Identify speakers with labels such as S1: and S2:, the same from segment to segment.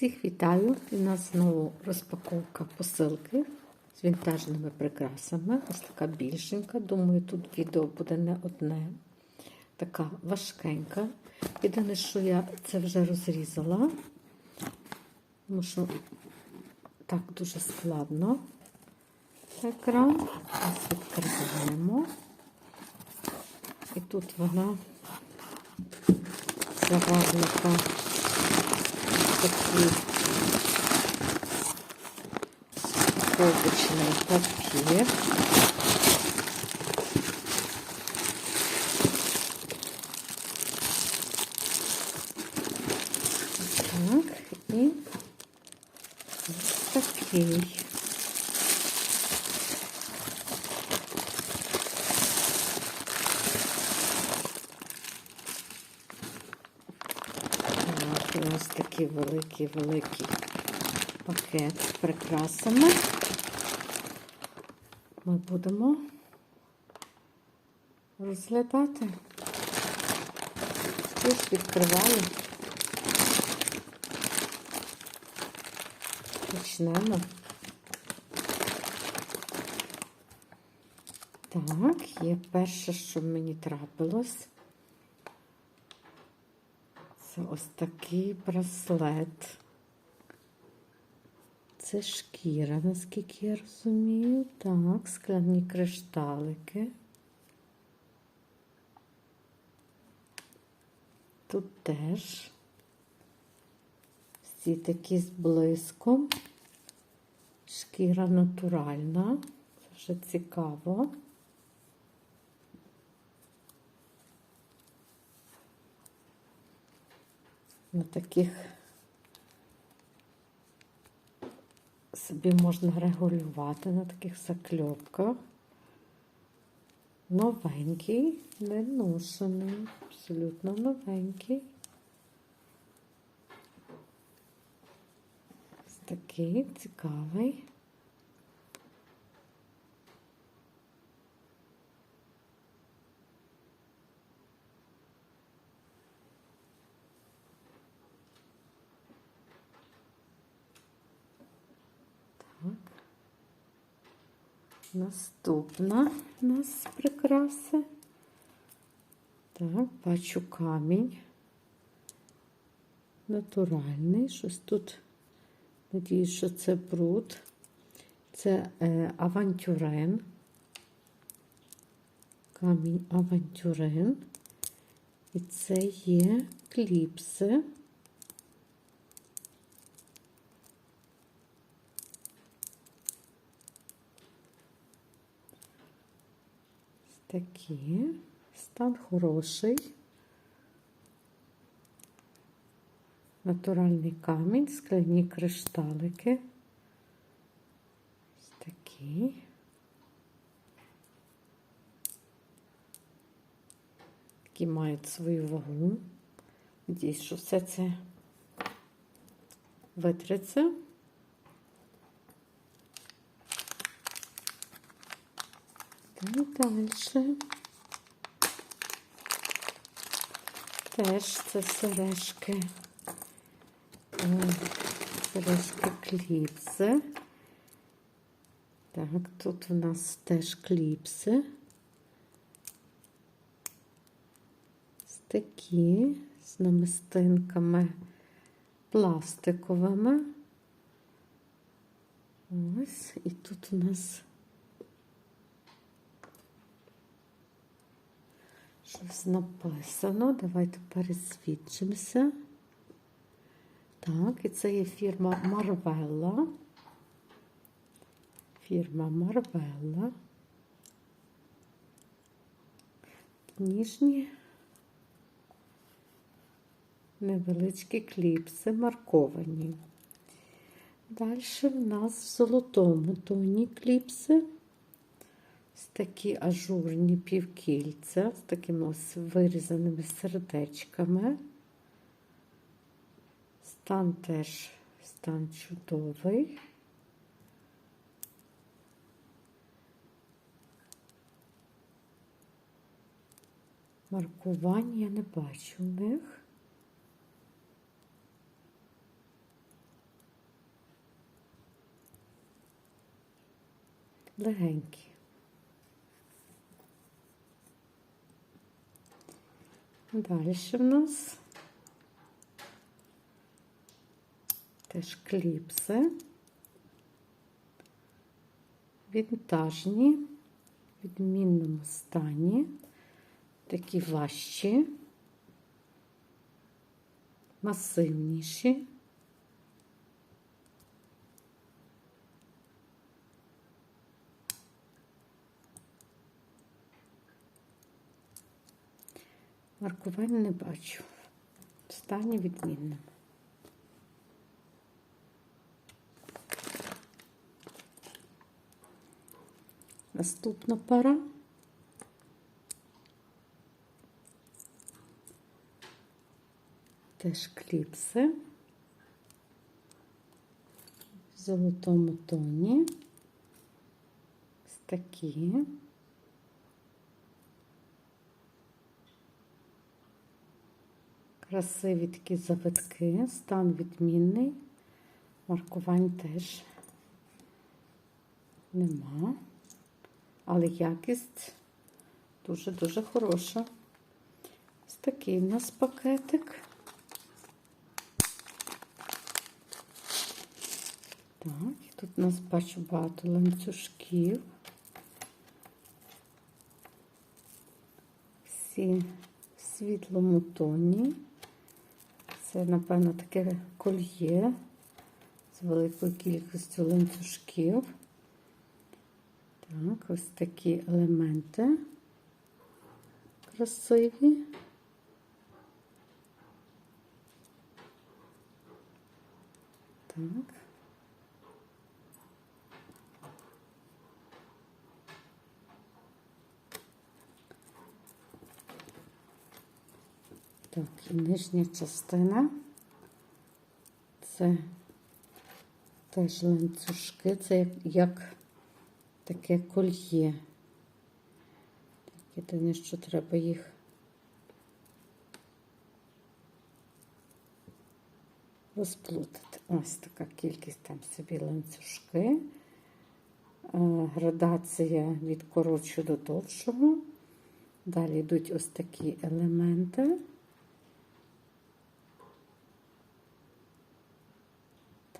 S1: Всіх вітаю! У нас знову розпаковка посилки з вінтажними прикрасами. Ось така більшенька. Думаю, тут відео буде не одне. Така важкенька. Єдине, що я це вже розрізала, тому що так дуже складно. Екран. Ось відкриваємо. І тут вона заварника такий упаковочний папір. Так, і ось такий. Так, і ось такий великий-великий пакет з прикрасами. Ми будемо розглядати. Тож відкриваю. Почнемо. Так, є перше, що мені трапилось. Це ось такий браслет. Це шкіра, наскільки я розумію. Так, скляні кришталики. Тут теж всі такі з блиском. Шкіра натуральна. Це вже цікаво. На таких собі можна регулювати на таких закльопках. Новенький, не ношений, абсолютно новенький. Ось такий цікавий. Наступна у нас прикраса. Так, бачу камінь. Натуральний. Щось тут, надіюсь, що це бруд. Це е, авантюрен. Камінь авантюрен. І це є кліпси. Такі. Стан хороший. Натуральний камінь, скляні кришталики. Ось такі. Які мають свою вагу. Надіюсь, що все це витриться. Далі. Теж це сережки. Сережки кліпси. Так, тут у нас теж кліпси. Такі з намистинками пластиковими. Ось, і тут у нас Щось написано. Давайте пересвідчимося. Так, і це є фірма Марвелла. Фірма Марвелла. Ніжні невеличкі кліпси марковані. Далі в нас в золотому тоні кліпси. Такі ажурні півкільця з такими ось вирізаними сердечками. Стан теж стан чудовий. Маркувань я не бачу в них. Легенькі. Далі в нас. Теж кліпси, вінтажні, в відмінному стані, такі важчі, масивніші. Маркування не бачу. В стані відмінному. Наступна пара. Теж кліпси в золотому тоні. Ось такі. Красиві такі завитки, стан відмінний, маркувань теж нема, але якість дуже-дуже хороша. Ось такий у нас пакетик. Так, тут у нас бачу багато ланцюжків. Всі в світлому тоні. Це, напевно, таке кольє з великою кількістю ланцюжків. Так, ось такі елементи красиві. Так. Так, і нижня частина. Це теж ланцюжки, це як, як таке кольє. Єдине, що треба їх розплутати. Ось така кількість там собі ланцюжки. Е, Градація від коротшого до довшого. Далі йдуть ось такі елементи.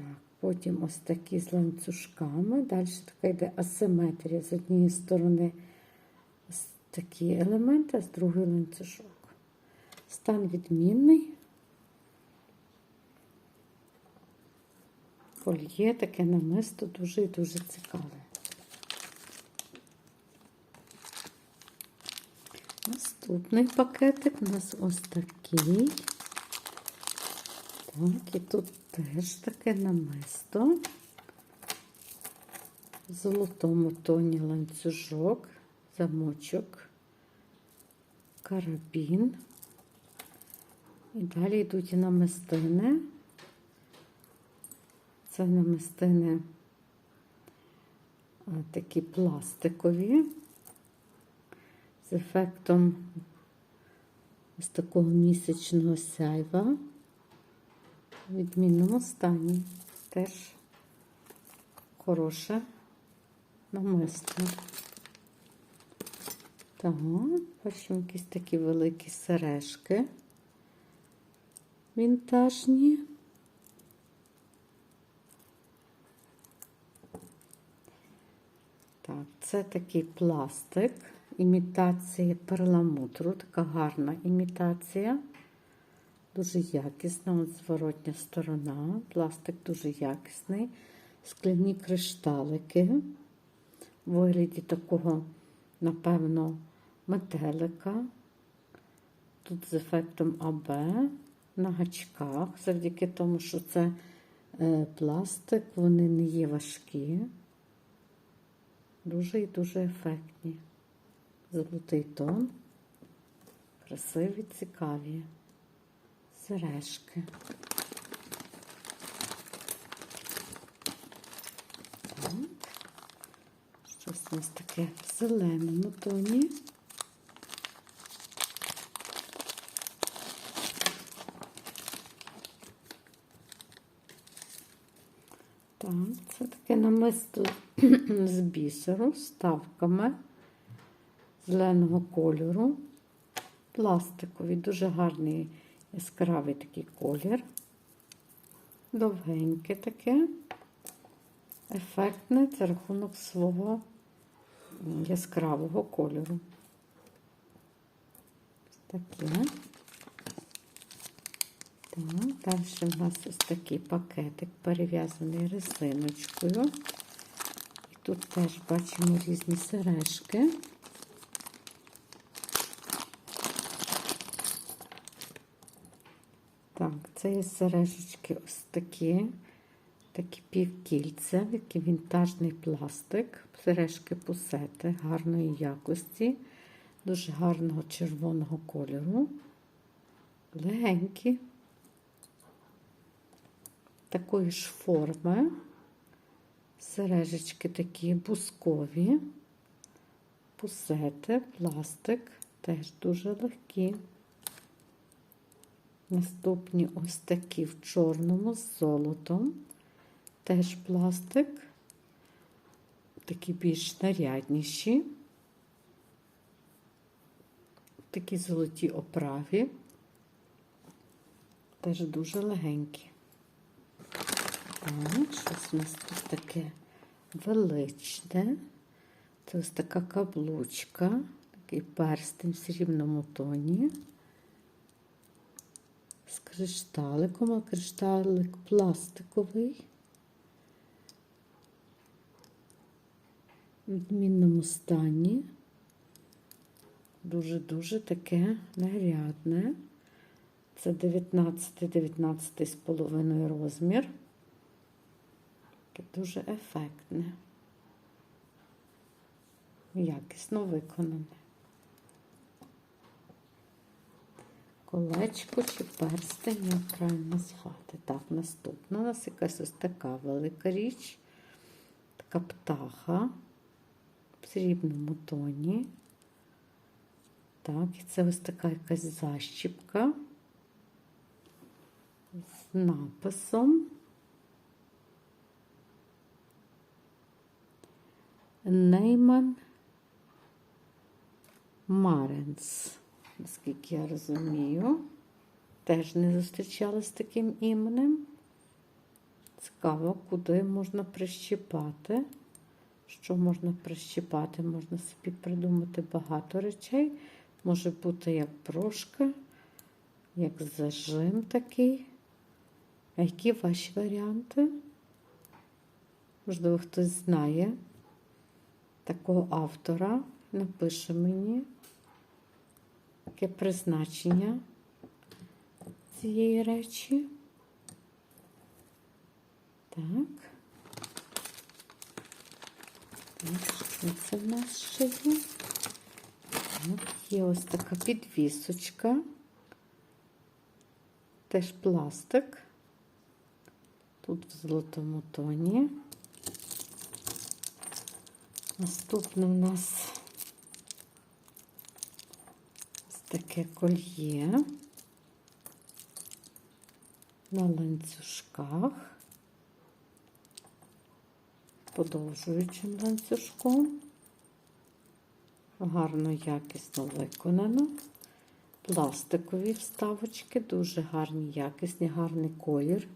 S1: Так, потім ось такі з ланцюжками. Далі така йде асиметрія. З однієї сторони ось такі елементи, а з другої ланцюжок. Стан відмінний. Кольє таке намисто дуже і дуже цікаве. Наступний пакетик у нас ось такий. Так, і тут теж таке намисто. В золотому тоні ланцюжок, замочок, карабін. І далі йдуть і намистини. Це намистини такі пластикові з ефектом ось такого місячного сяйва в відмінному стані. Теж хороше намисто. Так, бачимо якісь такі великі сережки вінтажні. Так, це такий пластик, імітація перламутру, така гарна імітація. Дуже якісна, от зворотня сторона, пластик дуже якісний, скляні кришталики в вигляді такого, напевно, метелика. Тут з ефектом АБ на гачках, завдяки тому, що це е, пластик, вони не є важкі, дуже і дуже ефектні. Золотий тон, красиві, цікаві сережки. Так. Щось у нас таке в зеленому тоні. Так, це таке намисто з бісеру, ставками зеленого кольору. Пластиковий, дуже гарний яскравий такий колір. Довгеньке таке, ефектне за рахунок свого яскравого кольору. Таке. Так, далі в нас ось такий пакетик перев'язаний резиночкою. І тут теж бачимо різні сережки. Так, це є сережечки ось такі, такі півкільця, який вінтажний пластик, сережки пусети гарної якості, дуже гарного червоного кольору, легенькі, такої ж форми, сережечки такі бускові, пусети, пластик, теж дуже легкі. Наступні ось такі в чорному з золотом. Теж пластик, такі більш нарядніші, такі золоті оправі, теж дуже легенькі. Так, щось у нас тут таке величне. Це ось така каблучка, такий перстень в срібному тоні з кришталиком, а кришталик пластиковий. В відмінному стані. Дуже-дуже таке нарядне. Це 19-19 з половиною розмір. Дуже ефектне. Якісно виконане. Колечко чи перстень, як правильно назвати. Так, наступна у нас якась ось така велика річ, така птаха в срібному тоні. Так, і це ось така якась защіпка з написом. Нейман Маренс наскільки я розумію. Теж не зустрічалася з таким іменем. Цікаво, куди можна прищіпати. Що можна прищіпати? Можна собі придумати багато речей. Може бути як прошка, як зажим такий. А які ваші варіанти? Можливо, хтось знає такого автора. Напише мені яке призначення цієї речі. Так. Так, що це в нас ще є? Так, є ось така підвісочка. Теж пластик. Тут в золотому тоні. Наступне у нас таке кольє. На ланцюжках, подовжуючим ланцюжком, гарно якісно виконано. Пластикові вставочки, дуже гарні, якісні, гарний колір,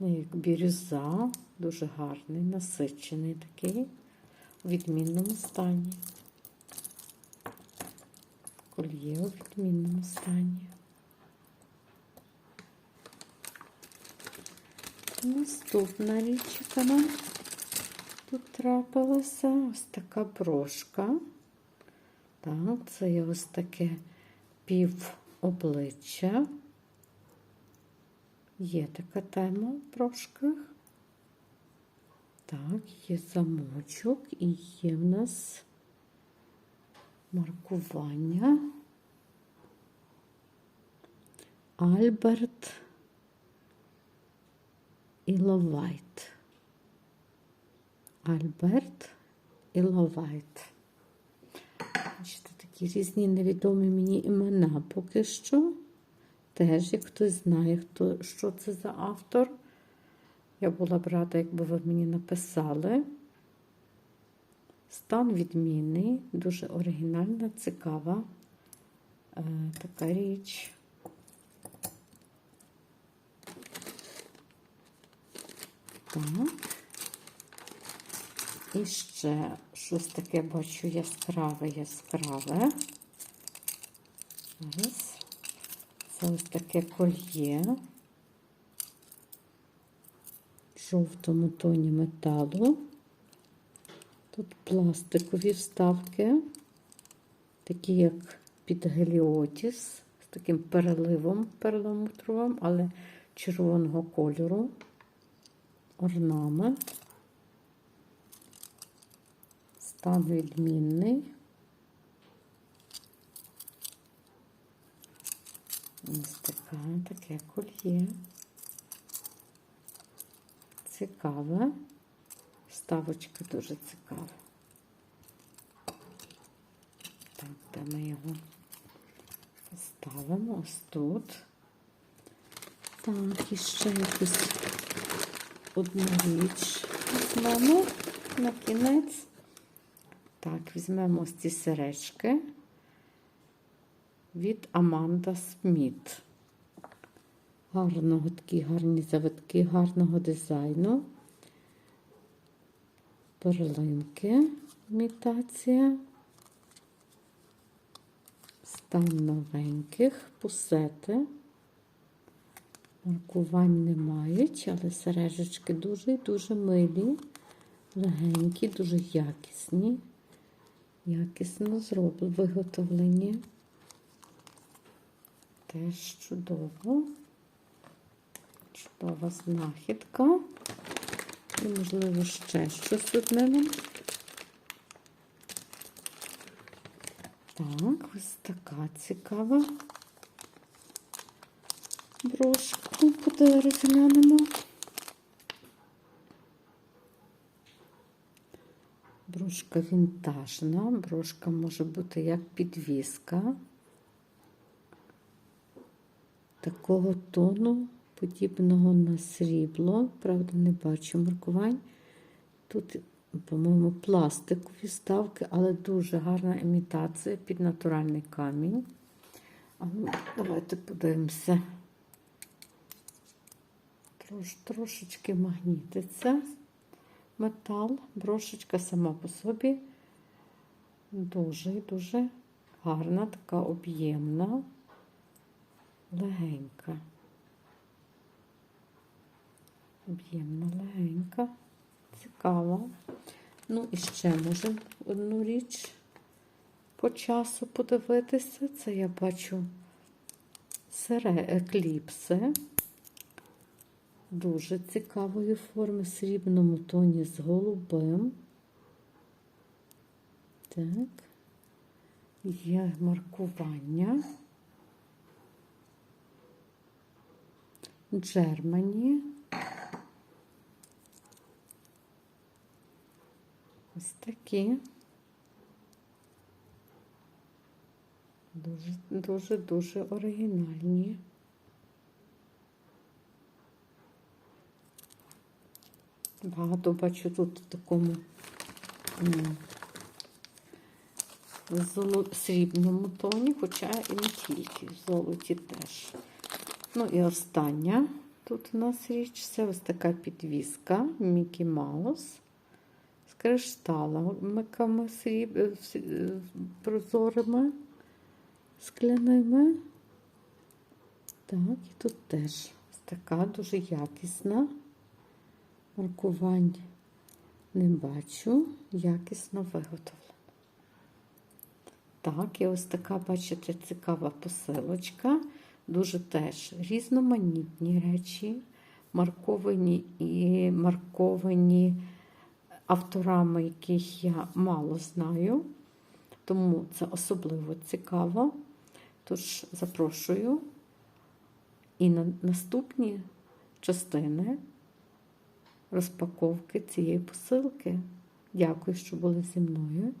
S1: як бірюза, дуже гарний, насичений такий, у відмінному стані кольє у відмінному стані. Наступна річ, яка нам тут трапилася, ось така брошка. Так, це є ось таке пів обличчя. Є така тема в брошках. Так, є замочок і є в нас маркування. Альберт Іловайт. Альберт Іловайт. Бачите, такі різні невідомі мені імена поки що. Теж, як хтось знає, хто, що це за автор, Я була б рада, якби ви мені написали. Стан відмінний, дуже оригінальна, цікава е, така річ. Так. І ще щось таке бачу яскраве, яскраве. Зараз. Це ось таке кольє в жовтому тоні металу. Тут пластикові вставки, такі як під геліотіс, з таким переливом перламутровим, але червоного кольору, орнамент. Стан відмінний. Ось така, таке кольє. Цікаве. Ставочка дуже цікава. Так, де ми його ставимо ось тут. Так, і ще якусь одну річ візьмемо на кінець. Так, візьмемо ось ці сережки від Аманда Сміт. Гарного такі гарні завитки, гарного дизайну. Перлинки, імітація. Стан новеньких, пусети. Маркувань не мають, але сережечки дуже і дуже милі, легенькі, дуже якісні, якісно зроблені, виготовлені. Теж чудово. Чудова знахідка. І, можливо, ще щось одне. Так, ось така цікава брошку буде розглянемо. Брошка вінтажна, брошка може бути як підвіска. Такого тону, подібного на срібло. Правда, не бачу маркувань. Тут, по-моєму, пластикові ставки, але дуже гарна імітація під натуральний камінь. Ну, давайте подивимося. Трош, трошечки магнітиться метал. Брошечка сама по собі дуже дуже гарна, така об'ємна, легенька. Об'ємна, легенька, цікава. Ну і ще можемо одну річ по часу подивитися. Це я бачу сере... екліпси. Дуже цікавої форми в срібному тоні з голубим. Так, є маркування. Джермані. Ось такі. Дуже, дуже, дуже оригінальні. Багато бачу тут в такому срібному тоні, хоча і не тільки, в золоті теж. Ну і остання тут у нас річ це ось така підвіска Мікі Маус сріб... е, е, прозорими, скляними. Так, і тут теж така дуже якісна. Маркувань не бачу, якісно виготовлено. Так, і ось така, бачите, цікава посилочка. Дуже теж різноманітні речі, марковані і марковані авторами, яких я мало знаю. Тому це особливо цікаво. Тож запрошую і на наступні частини розпаковки цієї посилки. Дякую, що були зі мною.